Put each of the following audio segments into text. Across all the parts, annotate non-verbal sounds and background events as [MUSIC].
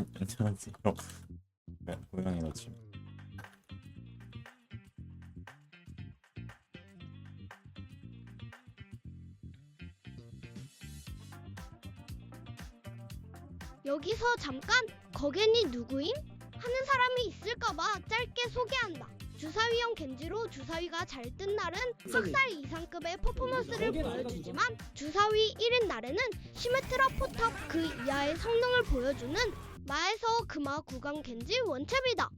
안녕하세요. 네, 고양이 아침. 여기서 잠깐 거겐이 누구임? 하는 사람이 있을까봐 짧게 소개한다. 주사위형 겐지로 주사위가 잘 뜬 날은 학살 이상급의 퍼포먼스를 보여주지만 주사위 1인 날에는 시메트라 포탑 그 이하의 성능을 보여주는 마에서 금화 구강 겐지 원챔이다.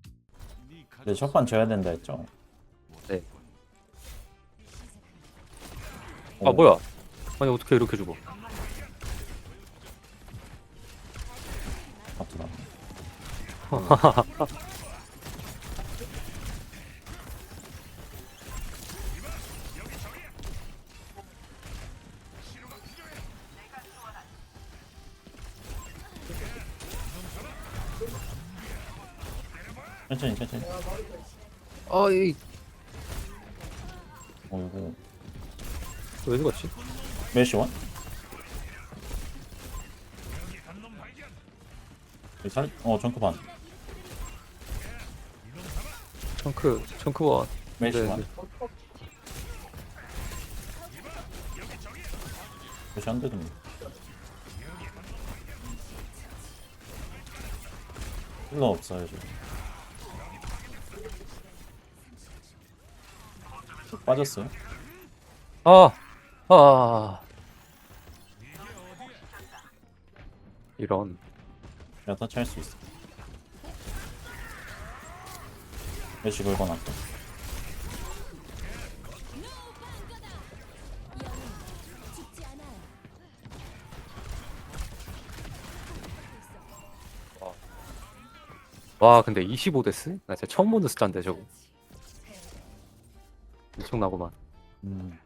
네, 첫판 져야 된다 했죠? 네. 어, 아 뭐야? 아니 어떻게 이렇게 죽어? 아프다. [LAUGHS] 천천히 천천히. 아이 어이구. 왜 죽었지? 메시원? 여기 살? 어 정크 반. 청크 청크원. 메시원. 네, 메시 한 대도. 힐러 없어요 지금. 빠졌어요? 아 아. 이런 내가 터치할 수 있어. 메시 긁어놨어. 와 근데 25데스? 나 진짜 처음 보는 숫자인데 저거 엄청나구만. 음.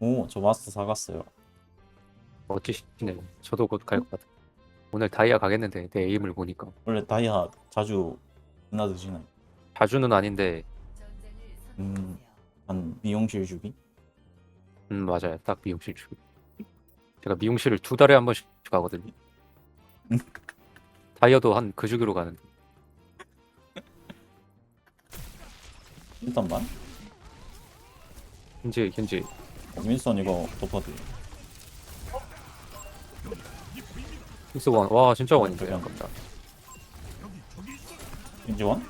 오, 저 마스터 사갔어요. 멋지시네 저도 곧 갈 것 같아 오늘 다이아 가겠는데 내 에임을 보니까. 원래 다이아 자주 누나 드시나요? 자주는 아닌데 음, 한 미용실 주기? 음 맞아요. 딱 미용실 주 제가 미용실을 두 달에 한 번씩 가거든요. 다이아도 한 그 주기로 가는데 일단 반? 현재 어, 윈선 이거 덮어드. 픽스 원. 와 진짜 원인데 저기 한 아깝다. 인지원?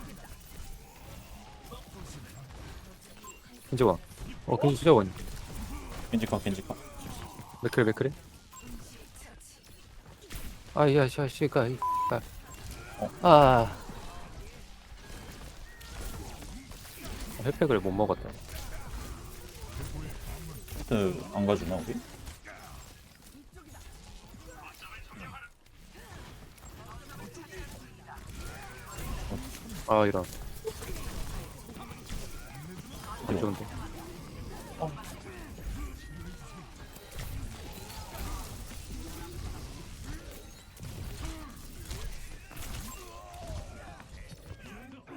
원. 어 근데 진짜 원. 겐지카, 겐지카. 맥크레 맥크레. 아이야 이. 어. 아. 혜택을 못 먹었다. 히트 안 가주나, 우리? 아 이런. 안. 좋은데.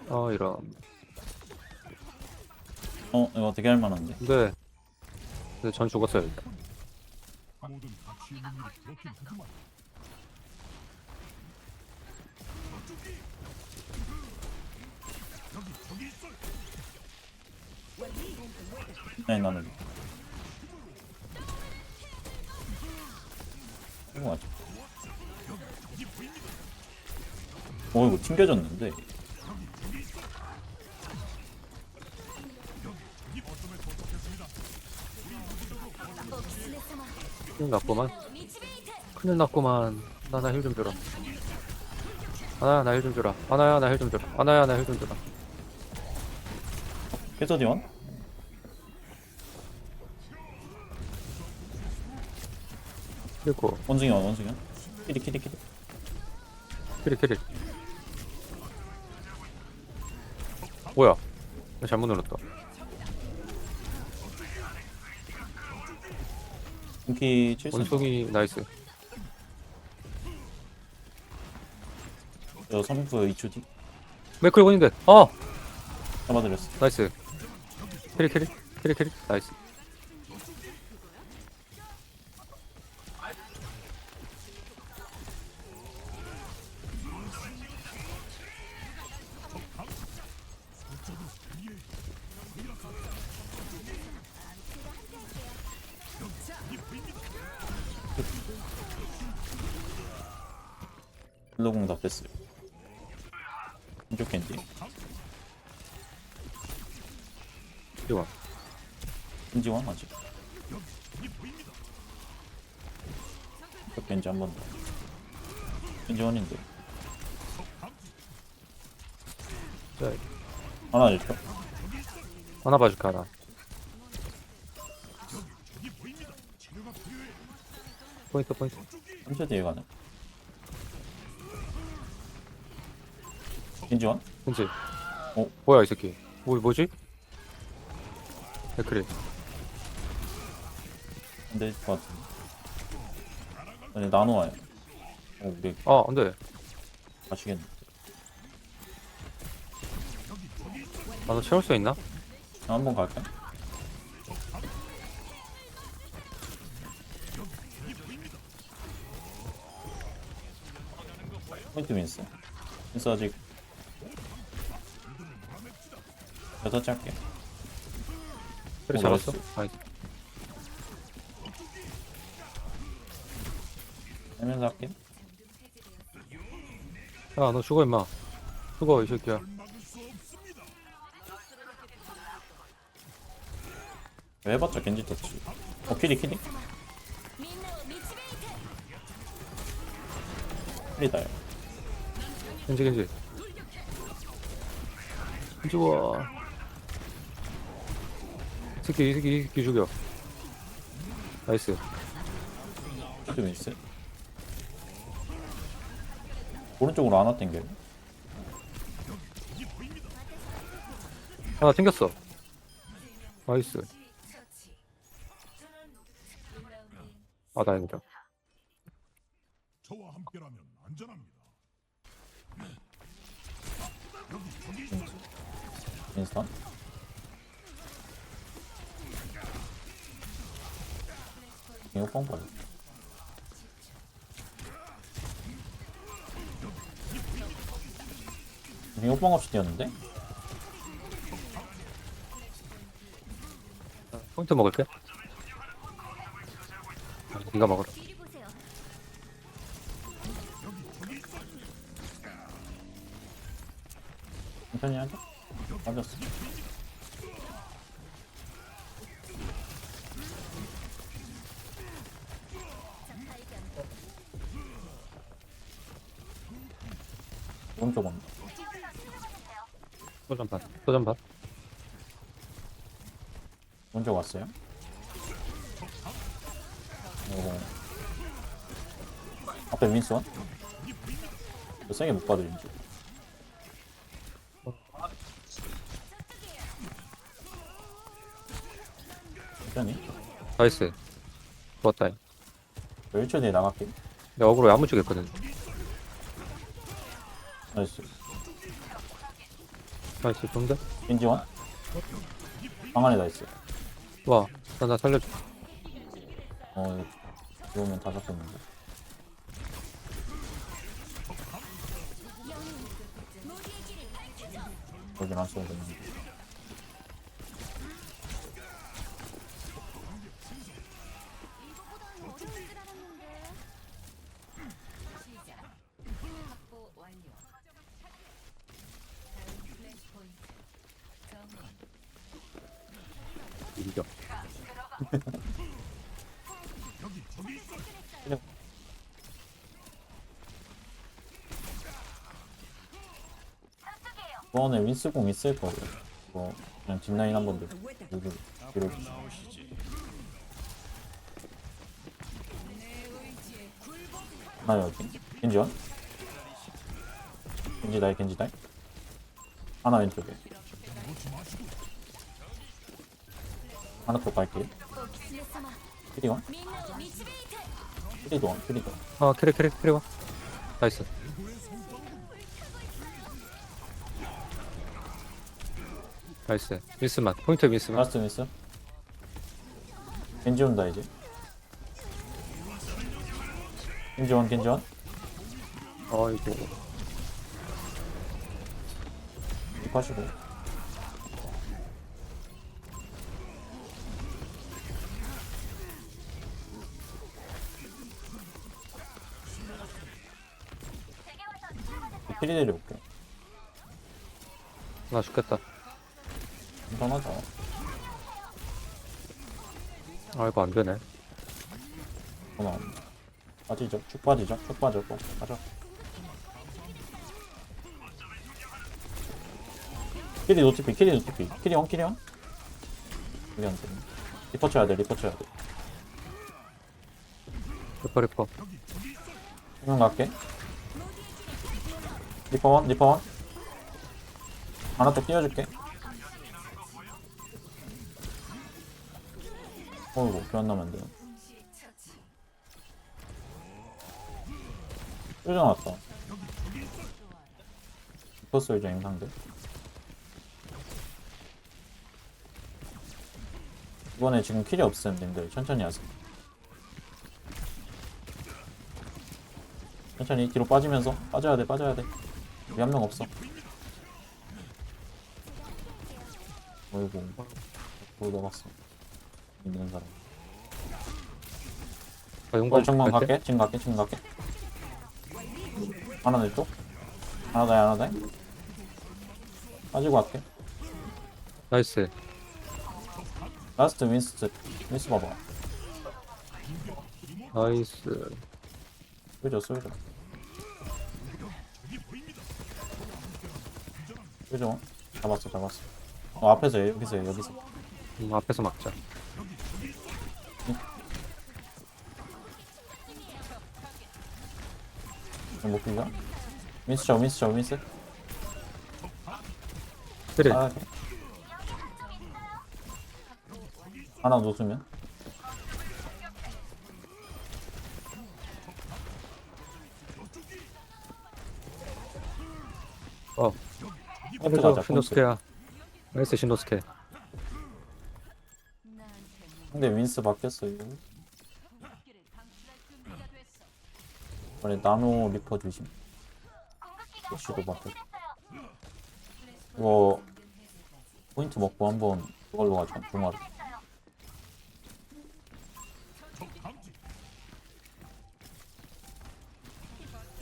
아 이런. 어, 이거 되게 할 만한데. 근데 근데 전 죽었어요 일단. 아니, 나는. 이거 맞아. 어, 이거 튕겨졌는데. 큰일 났구만. 큰일 났구만. 나나 힐 좀 줘라. 하나야 나 힐 좀 줘라. 하나야 나 힐 좀 줘라. 하나야 나 힐 좀 줘라. 캐서디원? 그리고 원숭이 원, 원숭이 원. 키리, 키리, 키리. 캐리 캐리. 뭐야? 나 잘못 눌렀다. 인기 7선. 원숭이 나이스. 저 3부 2초 뒤. 맥클 원인데. 어 잡아드렸어. 나이스. 캐리 캐리 캐리 캐리 나이스. 힐러공 다 뺐어요. 겐지 이거 아직 왼쪽 겐지 한 번더. 겐지원인데. 자 하나 일죠 하나 봐줄게 하나. 포인트 포인트. 3초 뒤에 가는 겐지원? 그치? 어? 뭐야 이 새끼 뭐, 뭐지? 데크리 안 될 것 같은데 아니 나노와요 어 우리 아 안돼 가시겠네 나도 채울 수 있나? 한번 갈까? 포인트 윈스 윈스 아직 여섯 짧게. 그래 어, 잡았어? 하면서 할게. 야너 죽어 임마. 죽어 이 새끼야. 왜 해봤자 겐지 터치. 어 키리 키리? 키리다요. 겐지 겐지. 겐지 와이 새끼 이 새끼 이 새끼 죽여. 나이스. 포인트 윈스 오른쪽으로 하나 땡겨요 하나 튕겼어. 나이스. 아 다행이다 저와 함께라면 안전합니다. 윈스턴 이거 뻥 빠져 이거 뻥 없이 뛰었는데? 포인트 먹을게 아, 니가 먹어라 하자 빠졌어 오른쪽 온다 소전 반 소전 반 먼저 왔어요? 오. 앞에 민스원? 저 세게 못 받을지 천천히 나이스. 좋았다. 저 1초 뒤에 나갈게. 내가 어그로 야무지겠거든 나이스 나이스 좋은데? 인지원? 방 안에 다 있어 와, 나, 나 살려줘. 어 이거 오면 다 잡혔는데 여긴 안 써도 되는데 이번에 윈스공 있을 거예요. 뭐 그냥 뒷라인 한번 더 여기 뒤로 나 여기. 겐지원? 겐지다이 겐지다이? 하나 왼쪽에. 하나 또 갈게. 피리원? 피리도 원 피리도 아, 캐리, 캐리, 캐리 와. 나이스. 나이스. 미스만. 포인트 미스만. 라스트 미스 겐지 온다 이제 겐지 원 겐지 원 어, 이거. 이거 하시고 피리 내려올게. 나 죽겠다. 괜찮하자. 아 이거 안 되네. 그만. 빠지죠. 쭉 빠지죠. 쭉 빠져. 꼭 빠져. 키리 노티피, 키리 노티피. 키리 온, 키리 온. 이게 안 되네. 리퍼 쳐야 돼, 리퍼 쳐야 돼. 리퍼 리퍼. 한명 갈게. 리퍼 원, 리퍼 원. 하나 더 띄워줄게. 교환 나면 안 돼요. 쫄져 나왔다. 리퍼 쏠져, 임상대. 이번에 지금 킬이 없음, 님들. 천천히 하세요. 천천히 뒤로 빠지면서 빠져야 돼 빠져야 돼 우리 한 명 없어 어이구 뭐 넘었어 있는 사람. 아 용광 어, 갈 때? 갈게. 지금 갈게. 지금 갈게. 하나 내 쪽 하나 더 하나 더 빠지고 갈게. 나이스. 라스트 윈스트 윈스 봐봐. 나이스. 쏘죠 쏘죠 쏘죠 잡았어 잡았어. 어 앞에서 해, 여기서 해, 여기서. 음, 앞에서 막자. 못 비가 윈스 쳐 윈스 쳐 윈스 그래. 아. 하나 놓으면 어. 가자 포인트 신노스케야. 나이스 신노스케. 근데 윈스 바뀌었어요 이번에 나노 리퍼 조심. 시도 바뀌었 이거 포인트 먹고 한번 그걸로 가자 중화로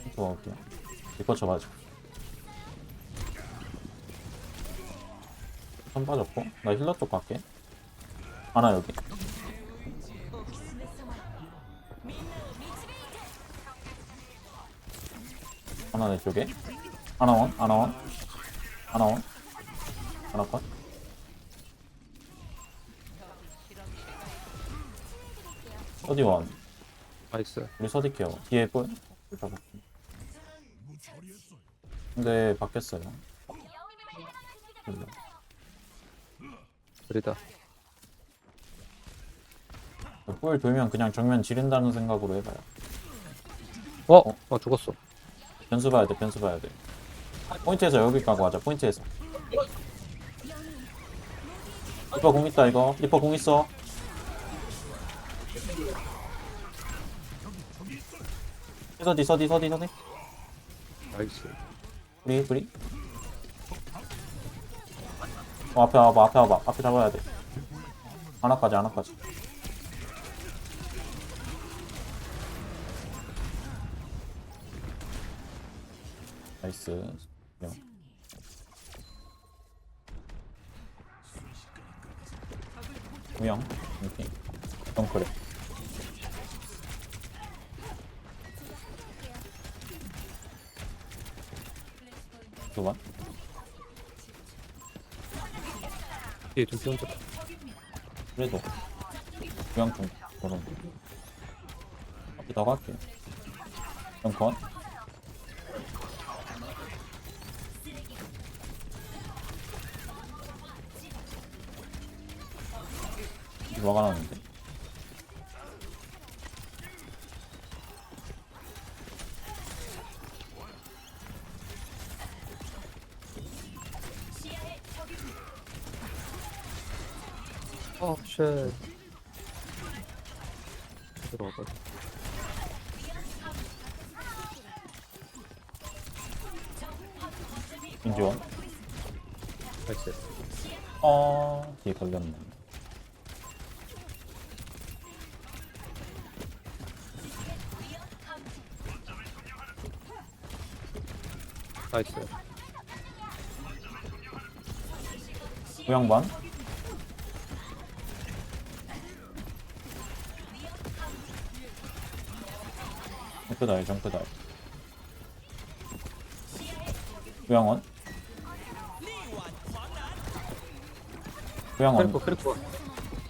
포인트 먹을게요 리퍼 쳐가지고 선 빠졌고? 나 힐러 쪽 갈게. 하나 여기 하나 내 쪽에 하나 원 하나 원 하나 원 하나 컷 서디 원 나이스. 우리 서디 케어 뒤에 볼 근데 바뀌었어요 몰라. 그리다. 볼 돌면 그냥 정면 지른다는 생각으로 해봐요 어? 어? 어 죽었어. 변수 봐야 돼, 변수 봐야 돼. 포인트에서 여기 가고 하자, 포인트에서. 리퍼 공 있다, 이거. 리퍼 공 있어. 서디, 서디, 서디, 서디. 나이스. 브리, 브리. 어, 앞에 와봐, 앞에 와봐. 앞에 잡아야 돼. 하나까지, 하나까지. 나이스. 명. 명. 이렇게. 덩크래. 두 번. 뒤에 좀 피혼자. 그래도 유양통 그런 거 앞에 더 갈게 영건 뭐가 나는데 어 쉣. 들어가. 인지원 나이스. 어 뒤에 걸렸네 나이스. 우양반? 점프다이 점프다이 우양원? 우양원. 크리퍼 크리퍼.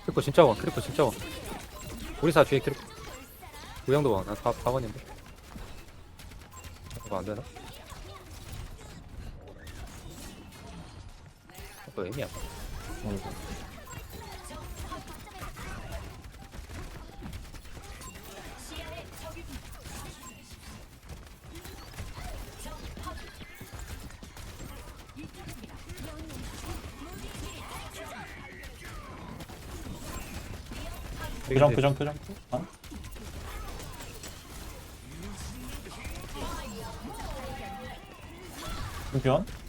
크리퍼 진짜 원 크리퍼 진짜 원 우리 사 뒤에 크리퍼. 우양도 와나 4번인데. 이거 안되나? 애미야 어이구. 그 점프 점프 점프 어? 챔피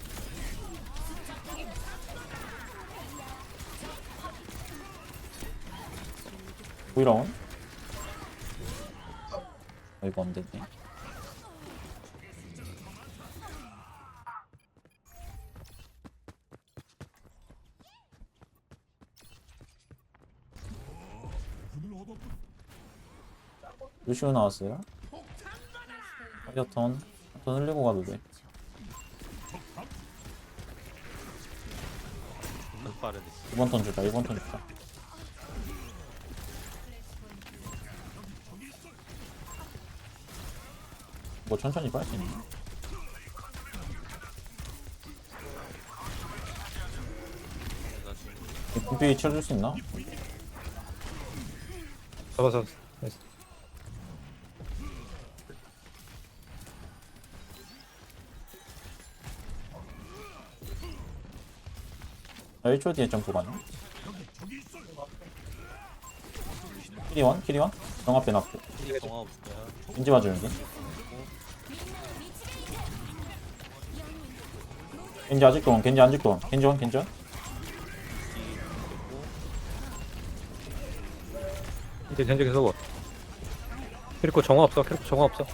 이라운 아 이거 안 되네. 루시오 나왔어요? 파이어턴 턴 흘리고 가도 돼. 빠르네. 이번 턴 주자 이번 턴 주자 뭐 천천히 빨 수 있나? 내가 지금 군비 쳐줄 수 있나? 잡아 잡아 나이스 나 1초 뒤에 점프 가능? 키리원? 키리원? 정 앞에 놨고 동화 없을까요? 인지 봐주는 게 겐지 아직도 원 겐지 아직도 원 겐지 원 겐지 원. 이제 계속 와 크리퍼 정화 없어 크리퍼 정화 없어.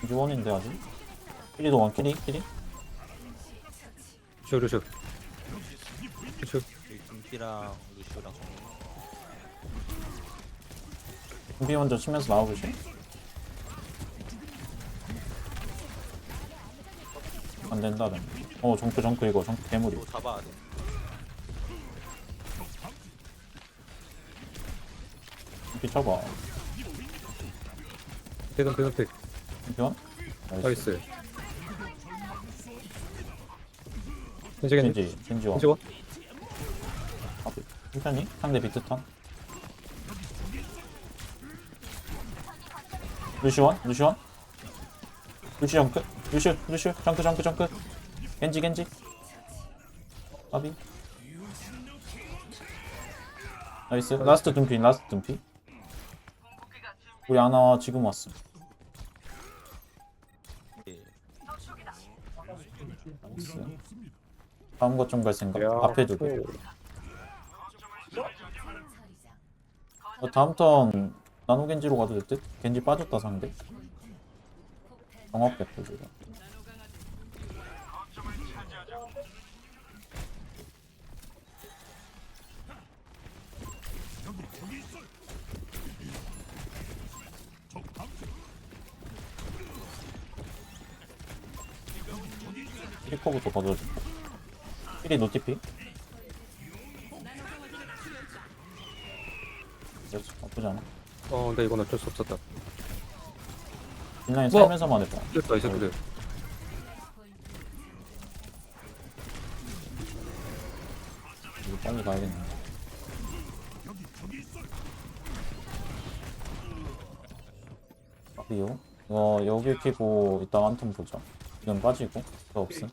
겐지 원인데 아직? 키리도 원 키리 키리 루슈 루슈 루슈. 여기 김기랑 루시오랑. 군비 먼저 치면서 나와보시 안 된다 어 정크 정크 이거 정크 괴물이 또 잡아야 돼. 이렇게 쳐봐. 대전 대전 대 챔피언? 나이스. 겐지 원 젠지 원? 천천히 상대 비트 턴? 루시원? 루시원? 루시 정크 루시 루시 정크 정크 정크. 겐지 겐지. 아비. 나이스. 라스트 둠피 라스트 둠피. 우리 아나 지금 왔어. 예. 나이스. 다음 것 좀 갈 생각. 야, 앞에 두고 오. 어, 다음 턴 나노 겐지로 가도 될 듯? 겐지 빠졌다 상대 정확 개표 지금. 피리커부터 걷어줄게 피리 노티피? 나쁘지 않아? 어 근데 이건 어쩔 수 없었다 뒷라인 우와. 살면서만 해봐. 이겼다 이 새끼들. 이거 빨리 가야겠네. 리오 어 여기 키고 이따 한턴 보자. 이건 빠지고? 더 없음?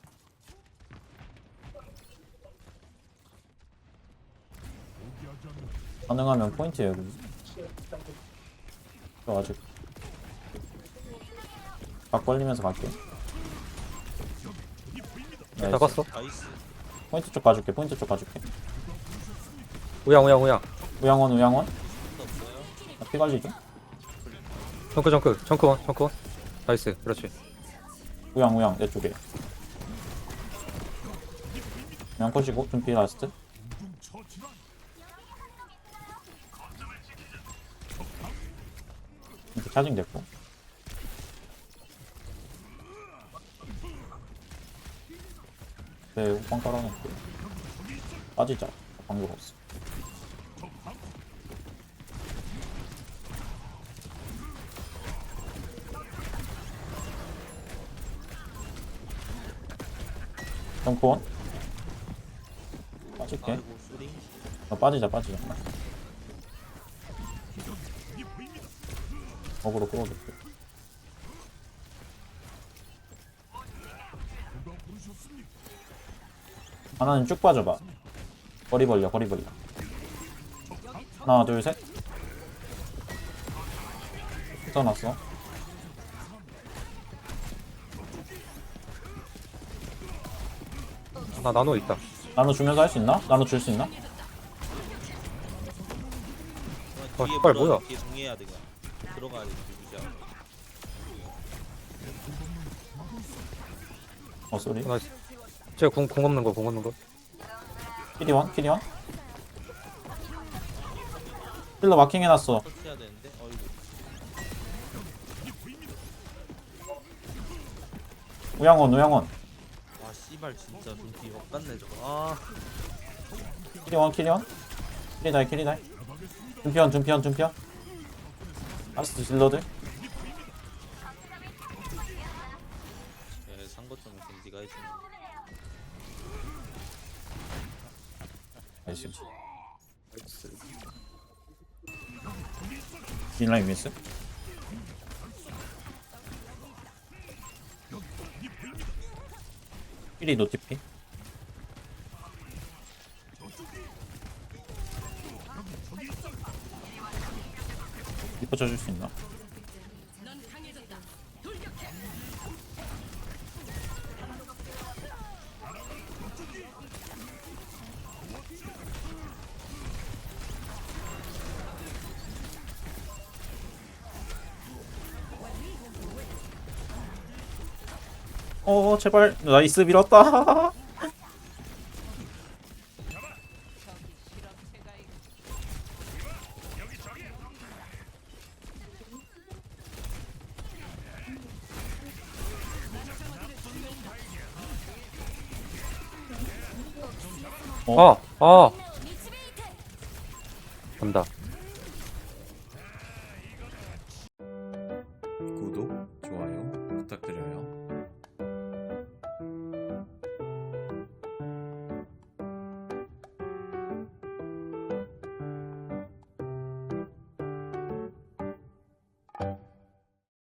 가능하면 포인트 저 아직 각 벌리면서 갈게. 나이스. 잡았어? 나이스. 포인트 쪽 가줄게 포인트 쪽 가줄게. 우양 우양 우양. 우양원 우양원. 또 없어요? 나피 관리 좀 정크 정크. 정크 원 정크 원. 나이스 그렇지. 우양 우양 내 쪽에. 그냥 컷이고 둠피 라스트. 이렇게 차징 됐고 네 호빵 깔아놓고 빠지자. 방법 없어. 점프원? 빠질게. 어, 빠지자 빠지자. 어그로 끌어줄게 하나는 쭉 빠져봐 거리 벌려 거리 벌려 하나 둘셋 붙어놨어 나 나노 있다 나노 주면서 할 수 있나? 나노 줄수 있나? 어, 뒤에 씨발, 물어, 뭐야? 뒤에 정리해야 돼. 그냥. 들어가야 돼. 누구야? 어 쏘리 나이스 제가 궁, 궁 없는 거궁 없는 거 키리원 키리원 힐러 마킹 해놨어 터치해야 되는데. 어이구. 우양원 우양원 와 씨발 진짜 눈뒤 엇같네 저거. 아. 키리원 키리원 키리다이 키리다이 둠피원 둠피원 둠피원 아스트 딜러들 예, 산거 좀 겐지가 해주네. 나이스. 빈라인 미스? 키리 노티피. 리퍼 쳐줄 수 있나? 어 제발 나이스 밀었다 어? 아! 아! 간다